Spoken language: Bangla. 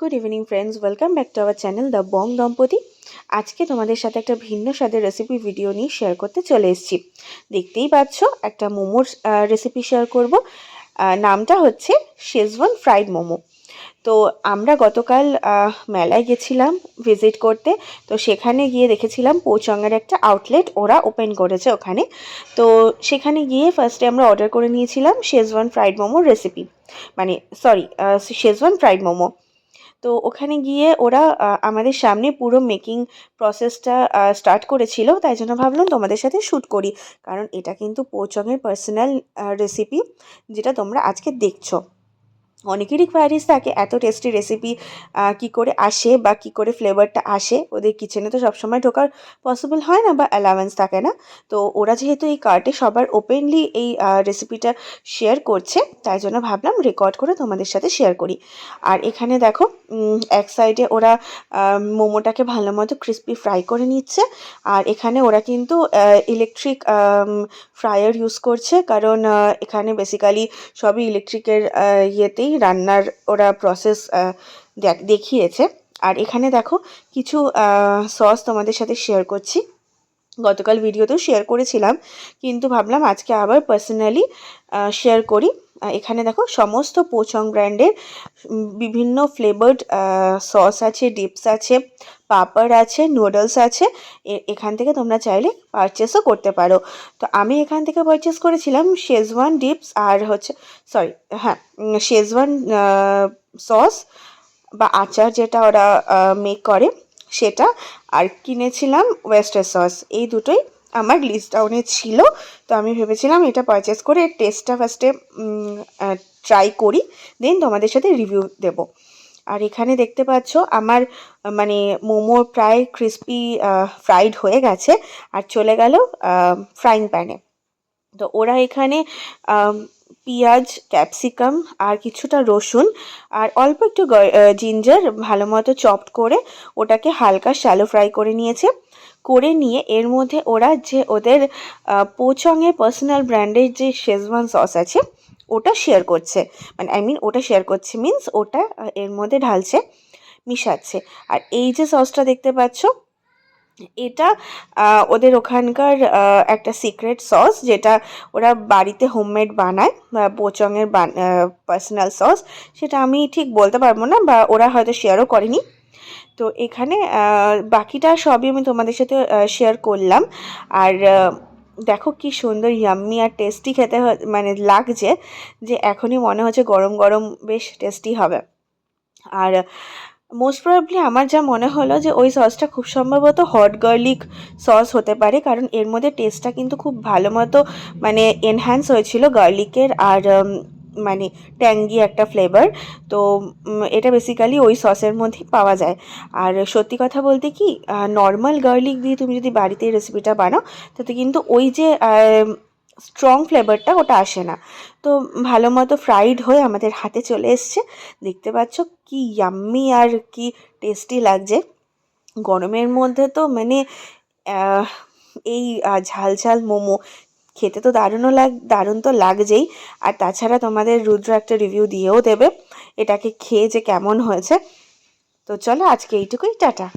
Good evening friends welcome back to our channel the Bong দম্পতি আজকে তোমাদের সাথে একটা ভিন্ন স্বাদের রেসিপি ভিডিও নিয়ে শেয়ার করতে চলে এসেছি। দেখতেই পাচ্ছ, একটা মোমোর রেসিপি শেয়ার করব। নামটা হচ্ছে শেজওয়ান ফ্রাইড মোমো। তো আমরা গতকাল মেলায় গেছিলাম ভিজিট করতে। তো সেখানে গিয়ে দেখেছিলাম পোচঙ্গের একটা আউটলেট ওরা ওপেন করেছে ওখানে। তো সেখানে গিয়ে ফার্স্টে আমরা অর্ডার করে নিয়েছিলাম শেজওয়ান ফ্রাইড মোমোর রেসিপি মানে সরি শেজওয়ান ফ্রাইড মোমো। তো ওখানে গিয়ে ওরা আমাদের সামনে পুরো মেকিং প্রসেসটা স্টার্ট করেছিল। তাই জন্য ভাবলাম তোমাদের সাথে শ্যুট করি। কারণ এটা কিন্তু পোচঙের পার্সোনাল রেসিপি যেটা তোমরা আজকে দেখছ। অনেকেরই কোয়ারিজ থাকে, এত টেস্টি রেসিপি কি করে আসে বা কি করে ফ্লেভারটা আসে? ওদের কিচেনে তো সবসময় ঢোকার পসিবল হয় না বা অ্যালাওয়েন্স থাকে না। তো ওরা যেহেতু এই কার্টে সবার ওপেনলি এই রেসিপিটা শেয়ার করছে, তাই জন্য ভাবলাম রেকর্ড করে তোমাদের সাথে শেয়ার করি। আর এখানে দেখো এক সাইডে ওরা মোমোটাকে ভালো মতো ক্রিস্পি ফ্রাই করে নিচ্ছে। আর এখানে ওরা কিন্তু ইলেকট্রিক ফ্রায়ার ইউজ করছে। কারণ এখানে বেসিক্যালি সবই ইলেকট্রিকের ইয়েতেই রান্নার ওরা প্রসেস দেখিয়েছে। আর এখানে দেখো কিছু সস তোমাদের সাথে শেয়ার করছি। গতকাল ভিডিওতেও শেয়ার করেছিলাম, কিন্তু ভাবলাম আজকে আবার পার্সোনালি শেয়ার করি। এখানে দেখো সমস্ত পোচং ব্র্যান্ডের বিভিন্ন ফ্লেভার্ড সস আছে, ডিপস আছে, পাপড় আছে, নুডলস আছে। এখান থেকে তোমরা চাইলে পারচেসও করতে পারো। তো আমি এখান থেকে পারচেস করেছিলাম শেজওয়ান ডিপস আর হচ্ছে সরি হ্যাঁ শেজওয়ান সস বা আচার যেটা ওরা মেক করে, সেটা। আর কিনেছিলাম ওয়েস্টার সস এই দুটোই আমার লিস্ট ডাউনে ছিল। তো আমি ভেবেছিলাম এটা পারচেস করে টেস্টটা ফার্স্টে ট্রাই করি দেন তোমাদের সাথে রিভিউ দেব। আর এখানে দেখতে পাচ্ছ আমার মানে মোমো প্রায় ক্রিস্পি ফ্রাইড হয়ে গেছে, আর চলে গেল ফ্রাইং প্যানে তো ওরা এখানে পেঁয়াজ, ক্যাপসিকাম আর কিছুটা রসুন আর অল্প একটু জিঞ্জার ভালো মতো চপড করে ওটাকে হালকা শ্যালো ফ্রাই করে নিয়েছে। করে নিয়ে এর মধ্যে ওরা যে ওদের পোচঙের পার্সোনাল ব্র্যান্ডের যে শেজওয়ান সস আছে, ওটা শেয়ার করছে। মানে আই মিন ওটা শেয়ার করছে মিন্স ওটা এর মধ্যে ঢালছে, মিশাচ্ছে। আর এই যে সসটা দেখতে পাচ্ছ এটা ওদের ওখানকার একটা সিক্রেট সস যেটা ওরা বাড়িতে হোমমেড বানায় বোচঙের পার্সোনাল সস সেটা আমি ঠিক বলতে পারব না, বা ওরা হয়তো শেয়ারও করেনি। তো এখানে বাকিটা সবই আমি তোমাদের সাথে শেয়ার করলাম। আর দেখো কি সুন্দর ইয়াম্মি আর টেস্টি খেতে মানে লাগছে, যে এখনই মনে হচ্ছে গরম গরম বেশ টেস্টি হবে। আর মোস্ট প্রবাবলি আমার যা মনে হলো যে ওই সসটা খুব সম্ভবত হট গার্লিক সস হতে পারে, কারণ এর মধ্যে টেস্টটা কিন্তু খুব ভালো মতো মানে এনহ্যান্স হয়েছিল গার্লিকের আর মানে ট্যাঙ্গি একটা ফ্লেভার তো এটা বেসিক্যালি ওই সসের মধ্যেই পাওয়া যায়। আর সত্যি কথা বলতে কি নর্মাল গার্লিক দিয়ে তুমি যদি বাড়িতে রেসিপিটা বানাও, তাতে কিন্তু ওই যে স্ট্রং ফ্লেভারটা ওটা আসে না। তো ভালো মতো ফ্রাইড হয়ে আমাদের হাতে চলে এসছে। দেখতে পাচ্ছ কি ইয়াম্মি আর কি টেস্টি লাগছে। গরমের মধ্যে তো মানে এই ঝাল ঝাল মোমো খেতে তো দারুণও লাগ, দারুণ তো লাগছেই। আর তাছাড়া তোমাদের রুদ্র একটা রিভিউ দিয়েও দেবে, এটাকে খেয়ে যে কেমন হয়েছে। তো চলো আজকে এইটুকুই, টাটা।